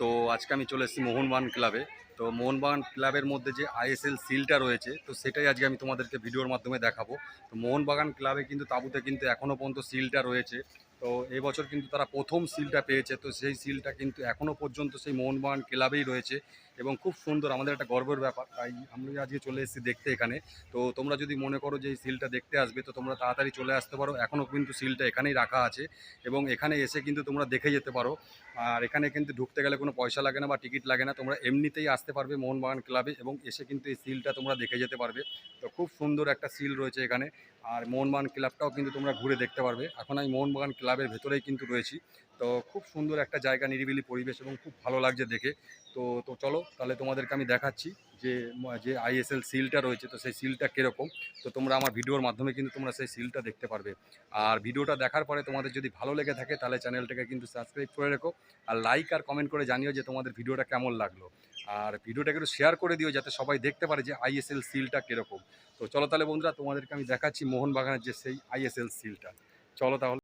তো আজকে আমি চলে এসেছি মোহনবাগান ক্লাবে। তো মোহনবাগান ক্লাবের মধ্যে যে আইএসএল সিলটা রয়েছে, তো সেটাই আজকে আমি তোমাদেরকে ভিডিওর মাধ্যমে দেখাবো। তো মোহনবাগান ক্লাবে কিন্তু তাবুতে কিন্তু এখনও পর্যন্ত সিলটা রয়েছে। তো এবছর কিন্তু তারা প্রথম সিলটা পেয়েছে। তো সেই সিলটা কিন্তু এখনও পর্যন্ত সেই মোহনবাগান ক্লাবেই রয়েছে এবং খুব সুন্দর, আমাদের একটা গর্বের ব্যাপার। তাই আমি আজকে চলে এসেছি দেখতে এখানে। তো তোমরা যদি মনে করো যে এই সিলটা দেখতে আসবে, তো তোমরা তাড়াতাড়ি চলে আসতে পারো। এখনও কিন্তু সিলটা এখানেই রাখা আছে এবং এখানে এসে কিন্তু তোমরা দেখে যেতে পারো। আর এখানে কিন্তু ঢুকতে গেলে কোনো পয়সা লাগে না বা টিকিট লাগে না। তোমরা এমনিতেই আসতে পারবে মোহনবাগান ক্লাবে এবং এসে কিন্তু এই সিলটা তোমরা দেখে যেতে পারবে। তো খুব সুন্দর একটা সিল রয়েছে এখানে। আর মোহনবাগান ক্লাবটাও কিন্তু তোমরা ঘুরে দেখতে পারবে। এখন আমি মোহনবাগান ক্লাবের ভেতরেই কিন্তু রয়েছি। তো খুব সুন্দর একটা জায়গা, নিরিবিলি পরিবেশ এবং খুব ভালো লাগছে দেখে। তো তো চলো, তাহলে তোমাদেরকে আমি দেখাচ্ছি যে যে আইএসএল সিলটা রয়েছে, তো সেই সিলটা কীরকম? তো তোমরা আমার ভিডিওর মাধ্যমে কিন্তু তোমরা সেই সিলটা দেখতে পারবে। আর ভিডিওটা দেখার পরে তোমাদের যদি ভালো লেগে থাকে, তাহলে চ্যানেলটাকে কিন্তু সাবস্ক্রাইব করে রেখো। আর লাইক আর কমেন্ট করে জানিও যে তোমাদের ভিডিওটা কেমন লাগল। আর ভিডিওটাকে একটু শেয়ার করে দিও যাতে সবাই দেখতে পারে যে আইএসএল সিলটা কীরকম। তো চলো তাহলে বন্ধুরা, তোমাদেরকে আমি দেখাচ্ছি মোহনবাগানের যে সেই আইএসএল সিলটা। চলো তাহলে।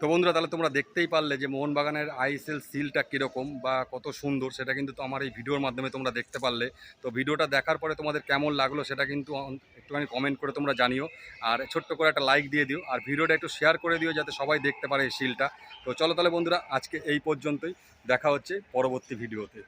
তো বন্ধুরা, তাহলে তোমরা দেখতেই পারলে যে মোহনবাগানের আইএসএল সিলটা কীরকম বা কত সুন্দর, সেটা কিন্তু তো আমার এই ভিডিওর মাধ্যমে তোমরা দেখতে পারলে। তো ভিডিওটা দেখার পরে তোমাদের কেমন লাগল সেটা কিন্তু একটুখানি কমেন্ট করে তোমরা জানিও। আর ছোট্ট করে একটা লাইক দিয়ে দিও। আর ভিডিওটা একটু শেয়ার করে দিও যাতে সবাই দেখতে পারে এই সিলটা। তো চলো তাহলে বন্ধুরা, আজকে এই পর্যন্তই। দেখা হচ্ছে পরবর্তী ভিডিওতে।